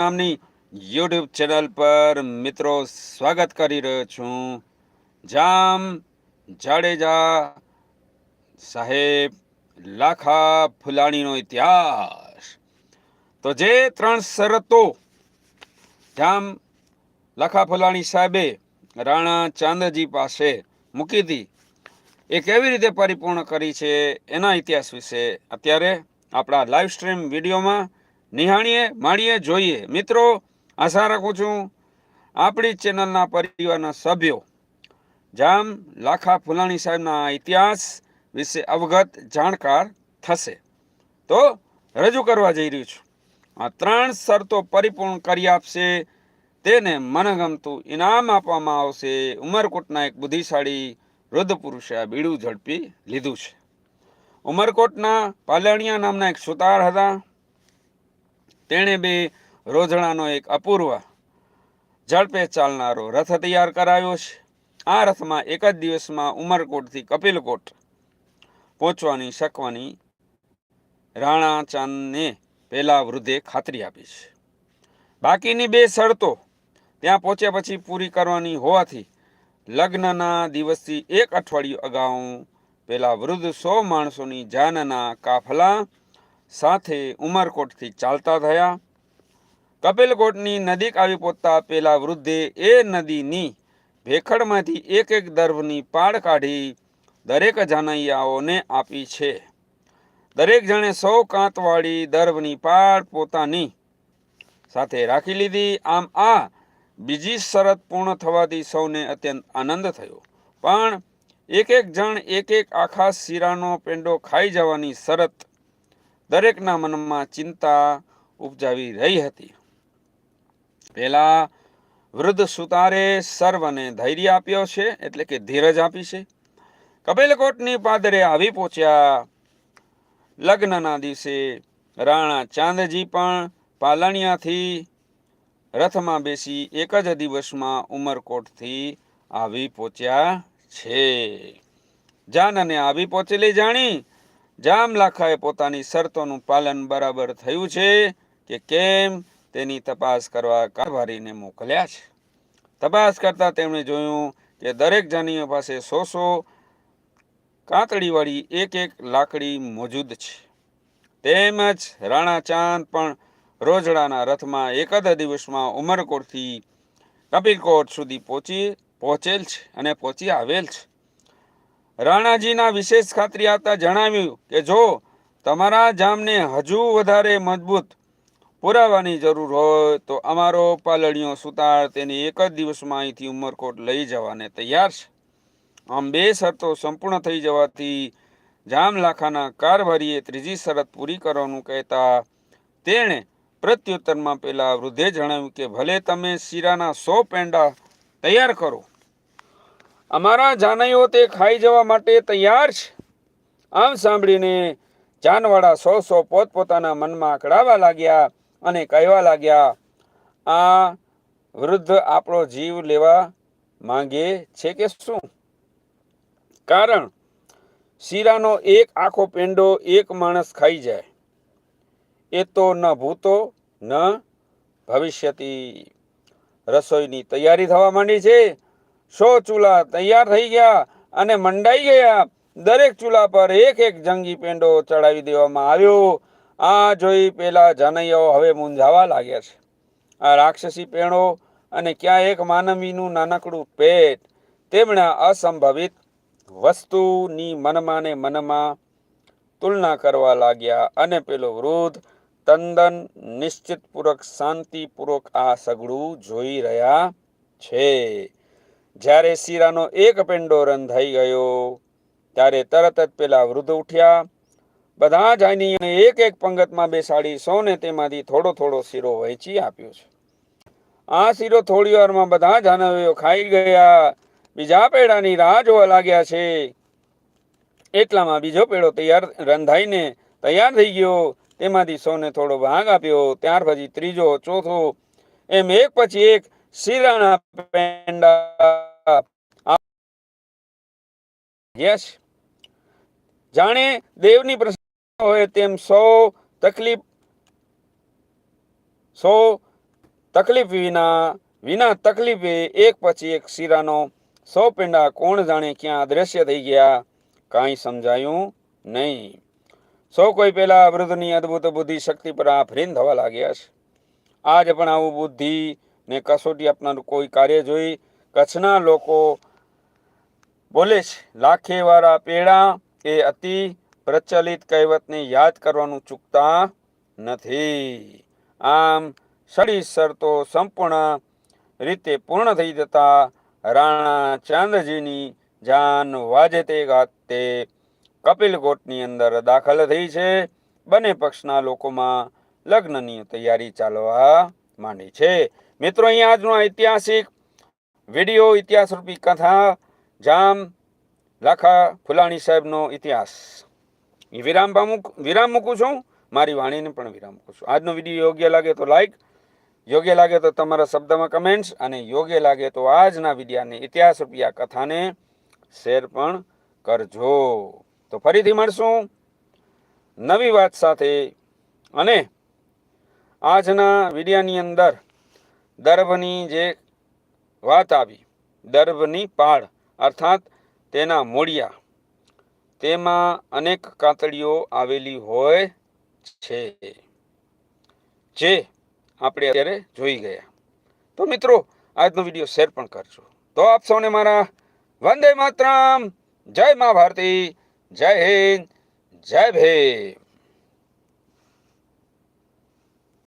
નામની YouTube channel પર મિત્રો સ્વાગત કરી રહ્યો છું. જામ જાડેજા સાહેબ લાખા ફુલાણીનો ઇતિહાસ. તો જે ત્રણ શરતો જામ લાખા ફુલાણી સાહેબે રાણા ચાંદજી પાસે મૂકી હતી, એ કેવી રીતે પરિપૂર્ણ કરી છે એના ઇતિહાસ વિશે અત્યારે આપણા લાઈવ સ્ટ્રીમ વિડીયોમાં નિહાળીએ, માણીએ, જોઈએ. મિત્રો, આશા રાખું છું આપણી ચેનલના પરિવારના સભ્યો જામ લાખા ફુલાણી સાહેબના ઇતિહાસ વિશે અવગત જાણકાર થશે. તો રજૂ કરવા જઈ રહ્યું છું. આ ત્રણ શરતો પરિપૂર્ણ કરી આપશે. તેને મનગમતું ઇનામ આપવામાં આવશે. ઉમરકોટના એક બુદ્ધિશાળી વૃદ્ધ પુરુષે આ બીડું ઝડપી લીધું છે. ઉમરકોટના પાલણિયા નામના એક સુતાર હતા. તેણે બે રોજણાનો એક અપૂર્વ ઝડપે ચાલનારો રથ તૈયાર કરાવ્યો છે. આ રથમાં એક જ દિવસમાં ઉમરકોટથી કપિલકોટ પહોંચવાની શકવાની રાણા ચાંદને પહેલા વૃદ્ધે ખાતરી આપી છે. બાકીની બે શરતો ત્યાં પહોંચ્યા પછી પૂરી કરવાની હોવાથી લગ્નના દિવસથી એક અઠવાડિયું અગાઉ પેલા વૃદ્ધ સો માણસોની જાનના કાફલા સાથે ઉમરકોટથી ચાલતા થયા. કપિલકોટની નદીક આવી પહોંચતા પેલા વૃદ્ધે એ નદીની ભેખડમાંથી એક એક દર્ભની પાડ કાઢી દરેક જાનૈયાઓને આપી છે. દરેક જણે સૌ કાંતવાળી દર્ભની પાડ પોતાની સાથે રાખી લીધી. આમ આ બીજી શરત પૂર્ણ થવાથી સૌને અત્યંત આનંદ થયો. પણ એક એક જણ એક એક આખા શીરાનો પેંડો ખાઈ જવાની શરત દરેકના મનમાં ચિંતા ઉપજાવી રહી હતી. પેલા વૃદ્ધ સુતારે સર્વને ધૈર્ય આપ્યો છે, એટલે કે ધીરજ આપી છે. કપિલકોટની પાદરે આવી પહોંચ્યા લગ્નના દિવસે રાણા ચાંદજી પણ પાલણિયાથી રથમાં બેસી એક જ દિવસમાં ઉમરકોટથી આવી પહોંચ્યા છે. જાનને આવી પહોંચેલી જાણી જામ લાખાએ પોતાની શરતોનું પાલન બરાબર થયું છે કે કેમ તેની તપાસ કરવા કારભારીને મોકલ્યા છે. તપાસ કરતાં તેમણે જોયું કે દરેક જાનીઓ પાસે સો સો કાંતળીવાળી એક એક લાકડી મોજૂદ છે. તેમજ રાણા ચાંદ પણ રોજડાના રથમાં એકાદ દિવસમાં ઉમરકોટથી કપિલકોટ સુધી પહોંચી પહોંચેલ છે અને પહોંચી આવેલ છે. રાણાજીના વિશેષ ખાતરી આપતા જણાવ્યું કે જો તમારા જામને હજુ વધારે મજબૂત પુરાવાની જરૂર હોય તો અમારો પાલડીઓ સુતાર તેને એક જ દિવસમાં અહીંથી ઉમરકોટ લઈ જવાને તૈયાર છે. આમ બે શરતો સંપૂર્ણ થઈ જવાથી જામ લાખાના કારભારીએ ત્રીજી શરત પૂરી કરવાનું કહેતા તેણે પ્રત્યુત્તરમાં પેલા વૃદ્ધે જણાવ્યું કે ભલે તમે શીરાના સો પેંડા તૈયાર કરો અમારા જાનૈયો તે ખાઈ જવા માટે તૈયાર છે. આમ સાંભળીને જાનવાળા સો સો પોતપોતાના મનમાં અકળાવા લાગ્યા અને કહેવા લાગ્યા, આ વૃદ્ધ આપણો જીવ લેવા માંગે છે કે શું? કારણ શીરાનો એક આખો પેંડો એક માણસ ખાઈ જાય. એ તો ન ભૂતો, ન ભવિષ્યતી. રસોઈની તૈયારી થવા માંડી છે. સો ચૂલા તૈયાર થઈ ગયા અને મંડાઈ ગયા. દરેક ચૂલા પર એક એક જંગી પેંડો ચડાવી દેવામાં આવ્યો. આ જોઈ પેલા જાનૈયાઓ હવે મૂંઝાવા લાગ્યા છે. આ રાક્ષસી પેણો અને ક્યાં એક માનવીનું નાનકડું પેટ, તેમણે અસંભવિત વસ્તુની મનમાં ને મનમાં તુલના કરવા લાગ્યા અને પેલો વૃદ્ધ તંદન નિશ્ચિતપૂર્વક શાંતિપૂર્વક આ સગડું જોઈ રહ્યા છે. જ્યારે શીરાનો એક પેંડો રંધાઈ ગયો, ત્યારે તરત જ પેલા વૃદ્ધ ઉઠ્યા. બધા જ એક એક પંગતમાં બેસાડી સૌને તેમાંથી થોડો થોડો શીરો વહેંચી આપ્યો છે. આ શીરો થોડી વારમાં બધા જાનવીઓ ખાઈ ગયા. બીજા પેડાની રાહ જોવા લાગ્યા છે. એટલામાં બીજો પેડો તૈયાર રંધાઈને તૈયાર થઈ ગયો. તેમાંથી સૌને થોડો ભાગ આપ્યો. ત્યાર પછી ત્રીજો, ચોથો, એમ એક પછી એક શીરાના પેંડા. યસ જાણે દેવની પ્રસન્નતા હોય તેમ સૌ તકલીફ સૌ તકલીફ વિના વિના તકલીફે એક પછી એક શીરાનો સૌ પેંડા કોણ જાણે ક્યાં અદ્રશ્ય થઈ ગયા, કાંઈ સમજાયું નહીં. સૌ કોઈ પેલા વૃદ્ધની અદ્ભુત બુદ્ધિ શક્તિ પર આફરીન થવા લાગ્યા છે. આજ પણ આવું બુદ્ધિ ને કસોટી આપનારું કોઈ કાર્ય જોઈ કચ્છના લોકો બોલે છે, લાખેવાળા પેડા એ અતિ પ્રચલિત કહેવતને યાદ કરવાનું ચૂકતા નથી. આમ સડી શરતો સંપૂર્ણ રીતે પૂર્ણ થઈ જતા રાણા ચાંદજીની જાન વાજે તે ગાતે કપિલ કોટની અંદર દાખલ થઈ છે. બંને પક્ષના લોકોમાં લગ્નની તૈયારી ચાલવા માંડી છે. મિત્રો, અહીંયા આજનો ઐતિહાસિક વીડિયો ઇતિહાસ રૂપી કથા, જામ, લાખા ફુલાણી સાહેબનો ઇતિહાસ. વિરામ પામુક વિરામ મૂકું છું. મારી વાણીને પણ વિરામ મૂકું છું. આજનો વીડિયો યોગ્ય લાગે તો લાઈક યોગ્ય લાગે તો તમારા શબ્દમાં કમેન્ટ્સ અને યોગ્ય લાગે તો આજના વિડીયાને ઇતિહાસ રૂપી આ કથાને શેર પણ કરજો. તો ફરીથી મળશું નવી વાત સાથે. અને આજના વિડીયાની અંદર દર્ભની જે વાત આવી, દર્ભની પાળ, અર્થાત તેના મૂળિયા, તેમાં અનેક કાતડીઓ આવેલી હોય છે, જે આપણે અત્યારે જોઈ ગયા. તો મિત્રો, આજનો વીડિયો શેર પણ કરજો. તો આપ સૌને મારા વંદે માતરમ, જય મા ભારતી, જય હિન્દ, જય ભીમ.